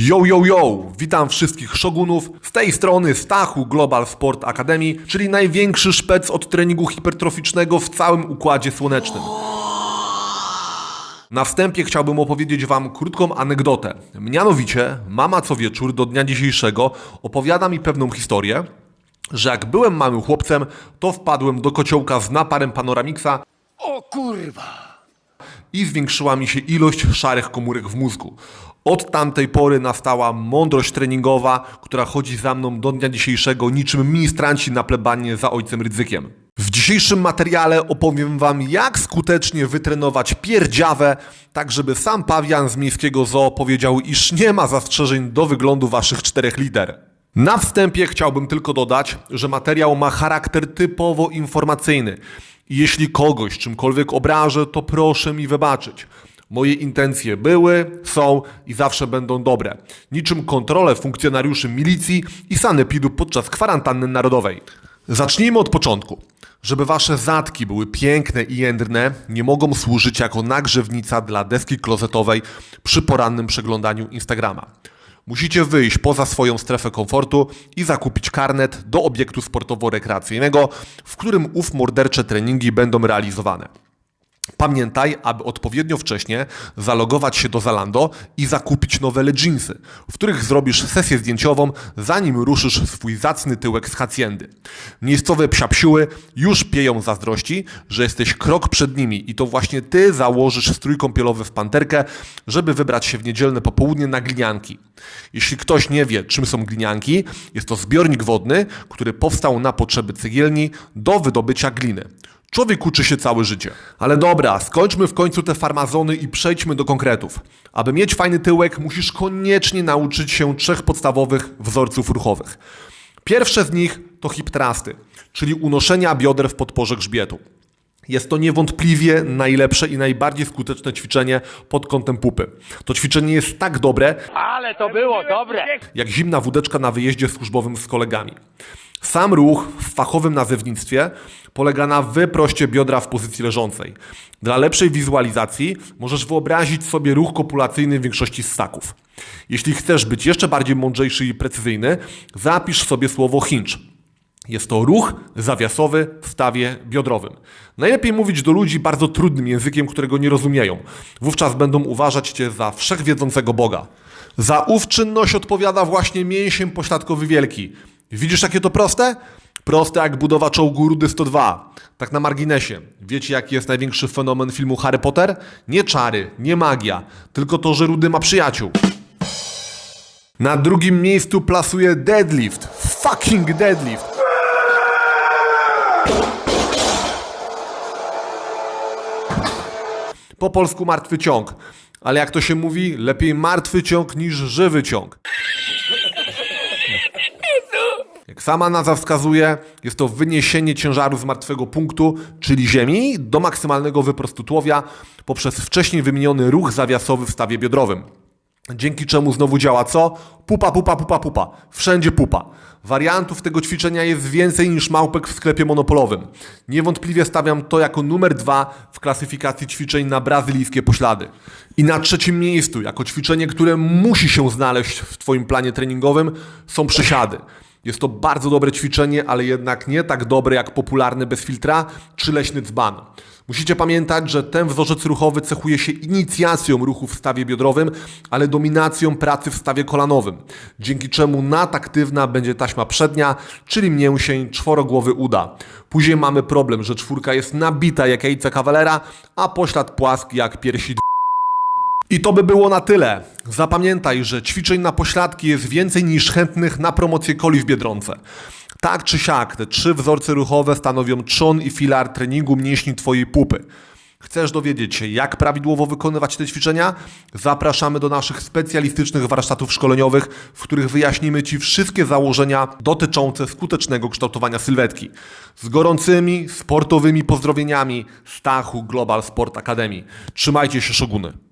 Yo, yo, yo! Witam wszystkich szogunów. Z tej strony Stachu Global Sport Academy, czyli największy szpec od treningu hipertroficznego w całym Układzie Słonecznym. Na wstępie chciałbym opowiedzieć Wam krótką anegdotę. Mianowicie, mama co wieczór do dnia dzisiejszego opowiada mi pewną historię, że jak byłem małym chłopcem, to wpadłem do kociołka z naparem Panoramiksa O kurwa! I zwiększyła mi się ilość szarych komórek w mózgu. Od tamtej pory nastała mądrość treningowa, która chodzi za mną do dnia dzisiejszego niczym ministranci na plebanie za ojcem Rydzykiem. W dzisiejszym materiale opowiem Wam, jak skutecznie wytrenować pierdziawę, tak żeby sam pawian z miejskiego zoo powiedział, iż nie ma zastrzeżeń do wyglądu Waszych czterech liter. Na wstępie chciałbym tylko dodać, że materiał ma charakter typowo informacyjny. Jeśli kogoś czymkolwiek obrażę, to proszę mi wybaczyć. Moje intencje były, są i zawsze będą dobre. Niczym kontrolę funkcjonariuszy milicji i sanepidu podczas kwarantanny narodowej. Zacznijmy od początku. Żeby wasze zatki były piękne i jędrne, nie mogą służyć jako nagrzewnica dla deski klozetowej przy porannym przeglądaniu Instagrama. Musicie wyjść poza swoją strefę komfortu i zakupić karnet do obiektu sportowo-rekreacyjnego, w którym ów mordercze treningi będą realizowane. Pamiętaj, aby odpowiednio wcześnie zalogować się do Zalando i zakupić nowe leginsy, w których zrobisz sesję zdjęciową, zanim ruszysz swój zacny tyłek z hacjendy. Miejscowe psiapsiuły już pieją zazdrości, że jesteś krok przed nimi i to właśnie ty założysz strój kąpielowy w panterkę, żeby wybrać się w niedzielne popołudnie na glinianki. Jeśli ktoś nie wie, czym są glinianki, jest to zbiornik wodny, który powstał na potrzeby cegielni do wydobycia gliny. Człowiek uczy się całe życie. Ale dobra, skończmy w końcu te farmazony i przejdźmy do konkretów. Aby mieć fajny tyłek, musisz koniecznie nauczyć się trzech podstawowych wzorców ruchowych. Pierwsze z nich to hip thrusty, czyli unoszenia bioder w podporze grzbietu. Jest to niewątpliwie najlepsze i najbardziej skuteczne ćwiczenie pod kątem pupy. To ćwiczenie jest tak dobre, Ale to było dobre! jak zimna wódeczka na wyjeździe służbowym z kolegami. Sam ruch w fachowym nazewnictwie polega na wyproście biodra w pozycji leżącej. Dla lepszej wizualizacji możesz wyobrazić sobie ruch kopulacyjny większości ssaków. Jeśli chcesz być jeszcze bardziej mądrzejszy i precyzyjny, zapisz sobie słowo hinge. Jest to ruch zawiasowy w stawie biodrowym. Najlepiej mówić do ludzi bardzo trudnym językiem, którego nie rozumieją. Wówczas będą uważać cię za wszechwiedzącego Boga. Za ów czynność odpowiada właśnie mięsień pośladkowy wielki. Widzisz, jakie to proste? Proste jak budowa czołgu Rudy 102. Tak na marginesie. Wiecie, jaki jest największy fenomen filmu Harry Potter? Nie czary, nie magia, tylko to, że Rudy ma przyjaciół. Na drugim miejscu plasuje deadlift. Fucking deadlift. Po polsku martwy ciąg. Ale jak to się mówi, lepiej martwy ciąg niż żywy ciąg. Jak sama nazwa wskazuje, jest to wyniesienie ciężaru z martwego punktu, czyli ziemi, do maksymalnego wyprostu tułowia poprzez wcześniej wymieniony ruch zawiasowy w stawie biodrowym. Dzięki czemu znowu działa co? Pupa, pupa, pupa, pupa. Wszędzie pupa. Wariantów tego ćwiczenia jest więcej niż małpek w sklepie monopolowym. Niewątpliwie stawiam to jako numer dwa w klasyfikacji ćwiczeń na brazylijskie poślady. I na trzecim miejscu, jako ćwiczenie, które musi się znaleźć w Twoim planie treningowym, są przysiady. Jest to bardzo dobre ćwiczenie, ale jednak nie tak dobre jak popularny bez filtra czy leśny dzban. Musicie pamiętać, że ten wzorzec ruchowy cechuje się inicjacją ruchu w stawie biodrowym, ale dominacją pracy w stawie kolanowym, dzięki czemu nadaktywna będzie taśma przednia, czyli mięsień czworogłowy uda. Później mamy problem, że czwórka jest nabita jak jajce kawalera, a poślad płaski jak piersi i to by było na tyle. Zapamiętaj, że ćwiczeń na pośladki jest więcej niż chętnych na promocję coli w Biedronce. Tak czy siak, te trzy wzorce ruchowe stanowią trzon i filar treningu mięśni Twojej pupy. Chcesz dowiedzieć się, jak prawidłowo wykonywać te ćwiczenia? Zapraszamy do naszych specjalistycznych warsztatów szkoleniowych, w których wyjaśnimy Ci wszystkie założenia dotyczące skutecznego kształtowania sylwetki. Z gorącymi, sportowymi pozdrowieniami Stachu Global Sport Academy. Trzymajcie się, szoguny.